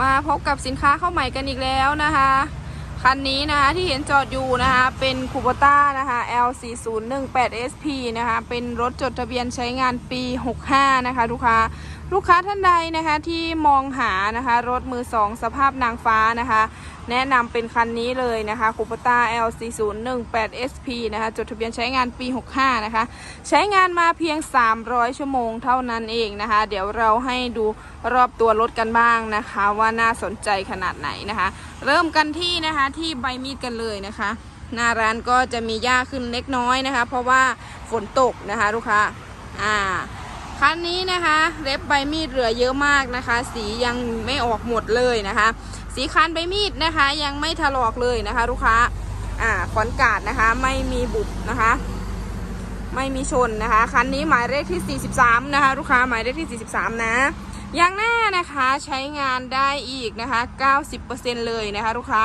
มาพบกับสินค้าเข้าใหม่กันอีกแล้วนะคะ คันนี้นะคะที่เห็นจอดอยู่นะคะ เป็นคูโบต้านะคะ L4018SP นะคะ เป็นรถจดทะเบียนใช้งานปี 65 นะคะลูกค้า ลูกค้าท่านใดนะคะที่มองหานะคะรถมือสองสภาพนางฟ้านะคะ แนะนำเป็นคันนี้เลยนะคะคูปต้า L4018SP นะคะจดทะเบียนใช้งานปี 65 นะคะ ใช้งานมาเพียง 300 ชั่วโมงเท่านั้นเองนะคะ เดี๋ยวเราให้ดูรอบตัวรถกันบ้างนะคะ ว่าน่าสนใจขนาดไหนนะคะ เริ่มกันที่นะคะที่ใบมีดกันเลยนะคะ หน้าร้านก็จะมีหญ้าขึ้นเล็กน้อยนะคะ เพราะว่าฝนตกนะคะลูกค้าอ่า คันนี้นะคะเล็บใบมีดเหลือเยอะมากนะคะ สียังไม่ออกหมดเลยนะคะ สีคันใบมีดนะคะ ยังไม่ถลอกเลยนะคะ ลูกค้าอ่าขอนกาดนะคะ ไม่มีบุบนะคะ ไม่มีชนนะคะ คันนี้หมายเลขที่ 43 นะคะ ลูกค้าหมายเลขที่ 43 นะยางหน้านะคะใช้งานได้อีกนะคะ 90%เลยนะคะ ลูกค้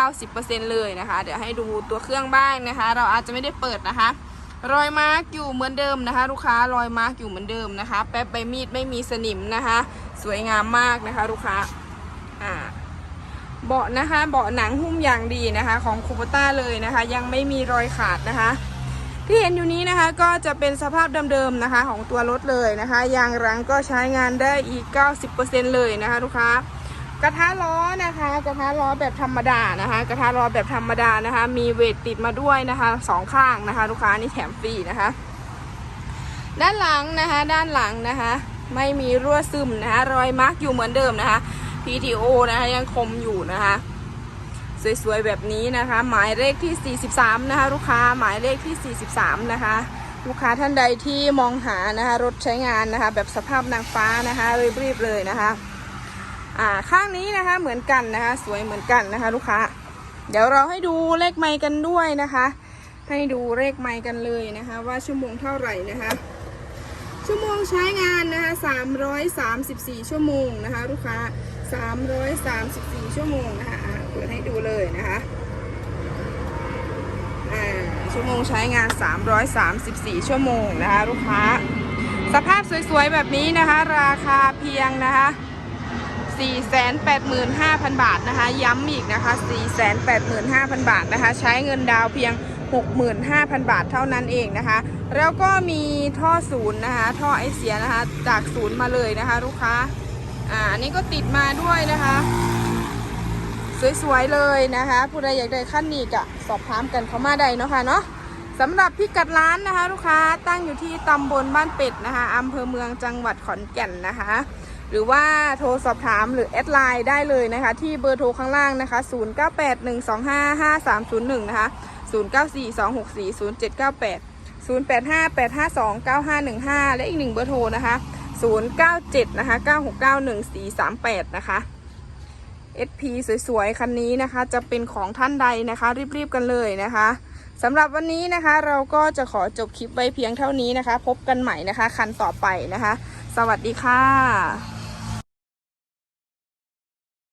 า 90%เลยนะคะ เดี๋ยวให้ดูตัวเครื่องบ้างนะคะ เราอาจจะไม่ได้เปิดนะคะ รอยมาร์กอยู่เหมือนเดิมนะคะ ลูกค้ารอยมาร์กอยู่เหมือนเดิมนะคะ แป๊บใบมีดไม่มีสนิมนะคะ สวยงามมากนะคะ ลูกค้าอ่าเบาะนะคะเบาะหนังหุ้มอย่างดีนะคะ ของคูปต้าเลยนะคะ ยังไม่มีรอยขาดนะคะ ที่เห็นอยู่นี้นะคะก็จะเป็นสภาพเดิมๆนะคะ ของตัวรถเลยนะคะยางรังก็ใช้งานได้อีก 90%เลยนะคะ ลูกค้ากระทะล้อนะคะ กระทะล้อแบบธรรมดานะคะ กระทะล้อแบบธรรมดานะคะ มีเวทติดมาด้วยนะคะสองข้างนะคะ ลูกค้านี่แถมฟรีนะคะ ด้านหลังนะคะ ด้านหลังนะคะ ไม่มีรั่วซึมนะคะ รอยมาร์กอยู่เหมือนเดิมนะคะ PTO นะคะยังคมอยู่นะคะ สวยๆแบบนี้นะคะ หมายเลขที่ 43 นะคะ ลูกค้าหมายเลขที่ 43 นะคะลูกค้าท่านใดที่มองหานะคะ รถใช้งานนะคะ แบบสภาพนางฟ้านะคะรีบๆเลยนะคะ อ่าข้างนี้นะคะเหมือนกันนะคะ สวยเหมือนกันนะคะ ลูกค้า เดี๋ยวเราให้ดูเลขไมค์กันด้วยนะคะ ให้ดูเลขไมค์กันเลยนะคะ ว่าชั่วโมงเท่าไหร่นะคะ ชั่วโมงใช้งานนะคะ334 ชั่วโมงนะคะ ลูกค้า 334 ชั่วโมงนะคะเปิดให้ดูเลยนะคะอ่าชั่วโมงใช้งาน 334 ชั่วโมงนะคะ ลูกค้า สภาพสวยๆ แบบนี้นะคะ ราคาเพียงนะคะ 485,000 บาทนะคะ ย้ำอีกนะคะ 485,000 บาทนะคะ ใช้เงินดาวเพียง 65,000 บาทเท่านั้นเองนะคะ แล้วก็มีท่อศูนย์นะคะ ท่อไอเสียนะคะ จากศูนย์มาเลยนะคะ ลูกค้า อ่าอันนี้ก็ติดมาด้วยนะคะ สวยๆเลยนะคะ ผู้ใดอยากได้ขั้นนี้ก็สอบถามกันเข้ามาได้เนาะค่ะเนาะสำหรับพิกัดร้านนะคะ ลูกค้าตั้งอยู่ที่ตำบลบ้านเป็ดนะคะอำเภอเมืองจังหวัดขอนแก่นนะคะ หรือว่าโทรสอบถามหรือแอดไลน์ได้เลยนะคะ ที่เบอร์โทรข้างล่างนะคะ 0981255301 นะคะ 0942640798 0858529515 และอีกหนึ่งเบอร์โทรนะคะ 097 นะคะ 9691438 นะคะ SP สวยๆ คันนี้นะคะ จะเป็นของท่านใดนะคะ รีบๆ กันเลยนะคะสำหรับวันนี้นะคะเราก็จะขอจบคลิปไว้เพียงเท่านี้นะคะ พบกันใหม่นะคะ คันต่อไปนะคะ สวัสดีค่ะ